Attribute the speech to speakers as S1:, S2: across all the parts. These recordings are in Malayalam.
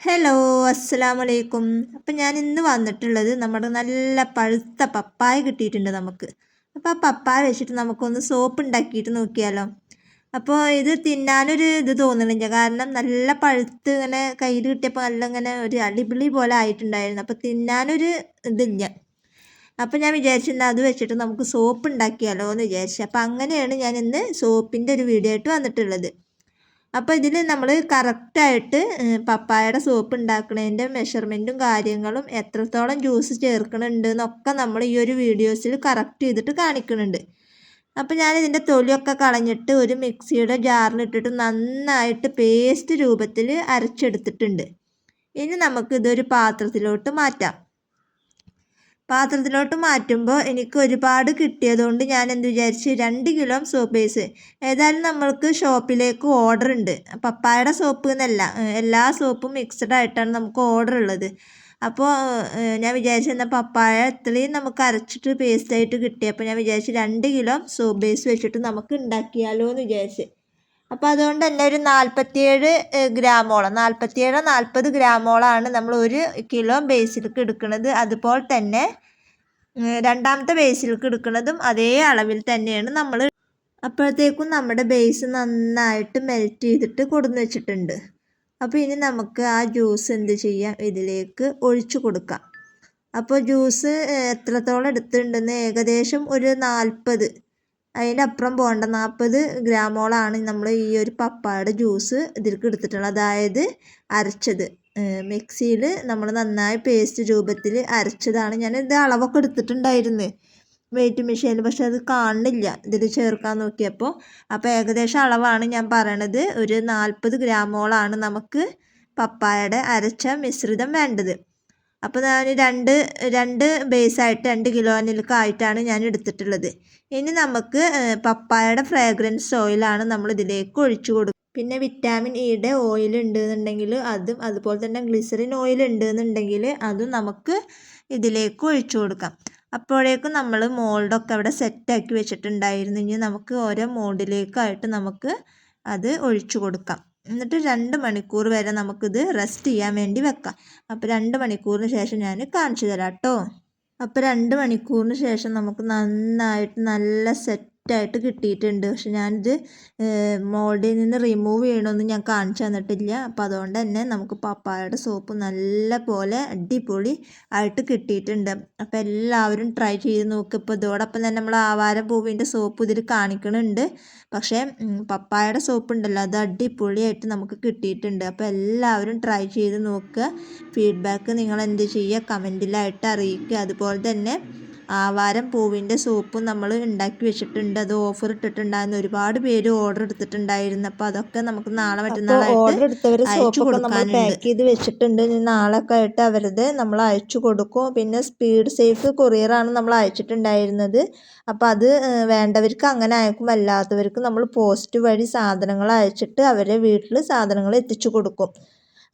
S1: ഹലോ അസ്സലാമു അലൈക്കും അപ്പം ഞാൻ ഇന്ന് വന്നിട്ടുള്ളത് നമ്മുടെ നല്ല പഴുത്ത പപ്പായ കിട്ടിയിട്ടുണ്ട് നമുക്ക്. അപ്പോൾ ആ പപ്പായ വെച്ചിട്ട് നമുക്കൊന്ന് സോപ്പ് ഉണ്ടാക്കിയിട്ട് നോക്കിയാലോ. അപ്പോൾ ഇത് തിന്നാനൊരു ഇത് തോന്നുന്നില്ല കാരണം നല്ല പഴുത്ത് ഇങ്ങനെ കയ്യിൽ കിട്ടിയപ്പോൾ നല്ല ഇങ്ങനെ ഒരു അടിപിളി പോലെ ആയിട്ടുണ്ടായിരുന്നു. അപ്പോൾ തിന്നാനൊരു ഇതില്ല. അപ്പോൾ ഞാൻ വിചാരിച്ചിരുന്നു അത് വെച്ചിട്ട് നമുക്ക് സോപ്പ് ഉണ്ടാക്കിയാലോ എന്ന് വിചാരിച്ചു. അപ്പോൾ അങ്ങനെയാണ് ഞാൻ ഇന്ന് സോപ്പിന്റെ ഒരു വീഡിയോ ആയിട്ട് വന്നിട്ടുള്ളത്. അപ്പോൾ ഇതിൽ നമ്മൾ കറക്റ്റായിട്ട് പപ്പായയുടെ സോപ്പ് ഉണ്ടാക്കുന്നതിന്റെ മെഷർമെന്റും കാര്യങ്ങളും എത്രത്തോളം ജ്യൂസ് ചേർക്കുന്നുണ്ട് എന്നൊക്കെ നമ്മൾ ഈ ഒരു വീഡിയോസിൽ കറക്റ്റ് ചെയ്തിട്ട് കാണിക്കുന്നുണ്ട് അപ്പോൾ ഞാൻ ഇതിന്റെ തൊലിയൊക്കെ കളഞ്ഞിട്ട് ഒരു മിക്സിയുടെ ജാറിലിട്ടിട്ട് നന്നായിട്ട് പേസ്റ്റ് രൂപത്തിൽ അരച്ചെടുത്തിട്ടുണ്ട്. ഇനി നമുക്ക് ഇതൊരു പാത്രത്തിലോട്ട് മാറ്റാം. പാത്രത്തിലോട്ട് മാറ്റുമ്പോൾ എനിക്ക് ഒരുപാട് കിട്ടിയതുകൊണ്ട് ഞാൻ എന്ത് വിചാരിച്ചു രണ്ട് കിലോ സോപ്പ് ബേസ് ഏതായാലും നമ്മൾക്ക് ഷോപ്പിലേക്ക് ഓർഡർ ഉണ്ട്. പപ്പായയുടെ സോപ്പ് എന്നല്ല എല്ലാ സോപ്പും മിക്സഡ് ആയിട്ടാണ് നമുക്ക് ഓർഡർ ഉള്ളത്. അപ്പോൾ ഞാൻ വിചാരിച്ചു എന്നാൽ പപ്പായ ഇത്രയും നമുക്ക് അരച്ചിട്ട് പേസ്റ്റായിട്ട് കിട്ടിയപ്പോൾ ഞാൻ വിചാരിച്ചു രണ്ട് കിലോ സോപ്പ് ബേസ് വെച്ചിട്ട് നമുക്ക് ഉണ്ടാക്കിയാലോ എന്ന് വിചാരിച്ച്. അപ്പോൾ അതുകൊണ്ട് തന്നെ ഒരു നാൽപ്പത്തിയേഴ് ഗ്രാമോളം. നാൽപ്പത്തിയേഴോ നാൽപ്പത് ഗ്രാമോളമാണ് നമ്മൾ ഒരു കിലോ ബേസിലേക്ക് എടുക്കുന്നത്. അതുപോലെ തന്നെ രണ്ടാമത്തെ ബേസിലേക്ക് എടുക്കുന്നതും അതേ അളവിൽ തന്നെയാണ് നമ്മൾ അപ്പോഴത്തേക്കും നമ്മുടെ ബേസ് നന്നായിട്ട് മെൽറ്റ് ചെയ്തിട്ട് കൊടുന്ന് വെച്ചിട്ടുണ്ട്. അപ്പോൾ ഇനി നമുക്ക് ആ ജ്യൂസ് എന്ത് ചെയ്യാം? ഇതിലേക്ക് ഒഴിച്ചു കൊടുക്കാം. അപ്പോൾ ജ്യൂസ് എത്രത്തോളം എടുത്തിട്ടുണ്ടെന്ന് ഏകദേശം ഒരു നാൽപ്പത് അതിന്റെ അപ്പുറം പോകേണ്ട നാൽപ്പത് ഗ്രാമോളാണ് നമ്മൾ ഈ ഒരു പപ്പായുടെ ജ്യൂസ് ഇതിലേക്ക് എടുത്തിട്ടുള്ളത്. അതായത് അരച്ചത്. മിക്സിയിൽ നമ്മൾ നന്നായി പേസ്റ്റ് രൂപത്തിൽ അരച്ചതാണ്. ഞാൻ ഇത് അളവൊക്കെ എടുത്തിട്ടുണ്ടായിരുന്നു. വെയിറ്റ് മെഷീനിൽ പക്ഷെ അത് കാണുന്നില്ല ഇതിൽ ചേർക്കാൻ നോക്കിയപ്പോൾ. അപ്പോൾ ഏകദേശം അളവാണ് ഞാൻ പറയണത്. ഒരു നാൽപ്പത് ഗ്രാമോളാണ് നമുക്ക് പപ്പായയുടെ അരച്ച മിശ്രിതം വേണ്ടത്. അപ്പോൾ ഞാൻ രണ്ട് രണ്ട് ബേസായിട്ട് രണ്ട് കിലോ ആയിട്ടാണ് ഞാൻ എടുത്തിട്ടുള്ളത്. ഇനി നമുക്ക് പപ്പായയുടെ ഫ്രാഗ്രൻസ് ഓയിലാണ് നമ്മൾ ഇതിലേക്ക് ഒഴിച്ചു കൊടുക്കുക. പിന്നെ വിറ്റാമിൻ ഇയുടെ ഓയിൽ ഉണ്ടെന്നുണ്ടെങ്കിൽ അതും അതുപോലെ തന്നെ ഗ്ലിസറിൻ ഓയിൽ ഉണ്ടെന്നുണ്ടെങ്കിൽ അതും നമുക്ക് ഇതിലേക്ക് ഒഴിച്ചു കൊടുക്കാം. അപ്പോഴേക്കും നമ്മൾ മോൾഡൊക്കെ അവിടെ സെറ്റാക്കി വെച്ചിട്ടുണ്ടായിരുന്നു. ഇനി നമുക്ക് ഓരോ മോൾഡിലേക്കായിട്ട് നമുക്ക് അത് ഒഴിച്ചു കൊടുക്കാം. എന്നിട്ട് രണ്ട് മണിക്കൂർ വരെ നമുക്കിത് റെസ്റ്റ് ചെയ്യാൻ വേണ്ടി വെക്കാം. അപ്പോൾ രണ്ട് മണിക്കൂറിന് ശേഷം ഞാൻ കാണിച്ചു തരാം കേട്ടോ അപ്പോൾ രണ്ട് മണിക്കൂറിന് ശേഷം നമുക്ക് നന്നായിട്ട് നല്ല സെറ്റ് സെറ്റായിട്ട് കിട്ടിയിട്ടുണ്ട്. പക്ഷെ ഞാനിത് മോൾഡിൽ നിന്ന് റിമൂവ് ചെയ്യണമെന്ന് ഞാൻ കാണിച്ചു തന്നിട്ടില്ല. അപ്പോൾ അതുകൊണ്ട് തന്നെ നമുക്ക് പപ്പായയുടെ സോപ്പ് നല്ല പോലെ അടിപൊളി ആയിട്ട് കിട്ടിയിട്ടുണ്ട്. അപ്പോൾ എല്ലാവരും ട്രൈ ചെയ്ത് നോക്കുക ഇപ്പോൾ ഇതോടൊപ്പം തന്നെ നമ്മൾ ആവാരം പൂവിന്റെ സോപ്പ് ഇതിൽ കാണിക്കണുണ്ട്. പക്ഷേ പപ്പായയുടെ സോപ്പ് ഉണ്ടല്ലോ അത് അടിപൊളിയായിട്ട് നമുക്ക് കിട്ടിയിട്ടുണ്ട്. അപ്പോൾ എല്ലാവരും ട്രൈ ചെയ്ത് നോക്കുക ഫീഡ്ബാക്ക് നിങ്ങൾ എന്ത് ചെയ്യുക? കമന്റിലായിട്ട് അറിയിക്കുക. അതുപോലെ തന്നെ ആവാരം പൂവിന്റെ സൂപ്പും നമ്മൾ ഉണ്ടാക്കി വെച്ചിട്ടുണ്ട്. അത് ഓഫർ ഇട്ടിട്ടുണ്ടായിരുന്നു. ഒരുപാട് പേര് ഓർഡർ എടുത്തിട്ടുണ്ടായിരുന്നു. അപ്പോൾ അതൊക്കെ നമുക്ക് നാളെ
S2: എടുത്തവർ
S1: അയച്ചു
S2: പാക്ക് ചെയ്ത് വെച്ചിട്ടുണ്ട്. ഇനി നാളൊക്കെ ആയിട്ട് അവരത് നമ്മൾ അയച്ചു കൊടുക്കും. പിന്നെ സ്പീഡ് സേഫ് കൊറിയറാണ് നമ്മൾ അയച്ചിട്ടുണ്ടായിരുന്നത്. അപ്പോൾ അത് വേണ്ടവർക്ക് അങ്ങനെ അയക്കും. അല്ലാത്തവർക്ക് നമ്മൾ പോസ്റ്റ് വഴി സാധനങ്ങൾ അയച്ചിട്ട് അവരെ വീട്ടിൽ സാധനങ്ങൾ എത്തിച്ചു കൊടുക്കും.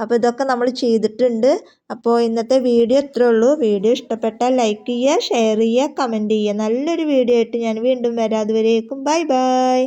S2: അപ്പോൾ ഇതൊക്കെ നമ്മൾ ചെയ്തിട്ടുണ്ട്. അപ്പോൾ ഇന്നത്തെ വീഡിയോ ഇത്രേ ഉള്ളൂ. വീഡിയോ ഇഷ്ടപ്പെട്ടാൽ ലൈക്ക് ചെയ്യുക ഷെയർ ചെയ്യുക കമന്റ് ചെയ്യുക. നല്ലൊരു വീഡിയോ ആയിട്ട് ഞാൻ വീണ്ടും വരാം. അതുവരേക്കും ബൈ ബൈ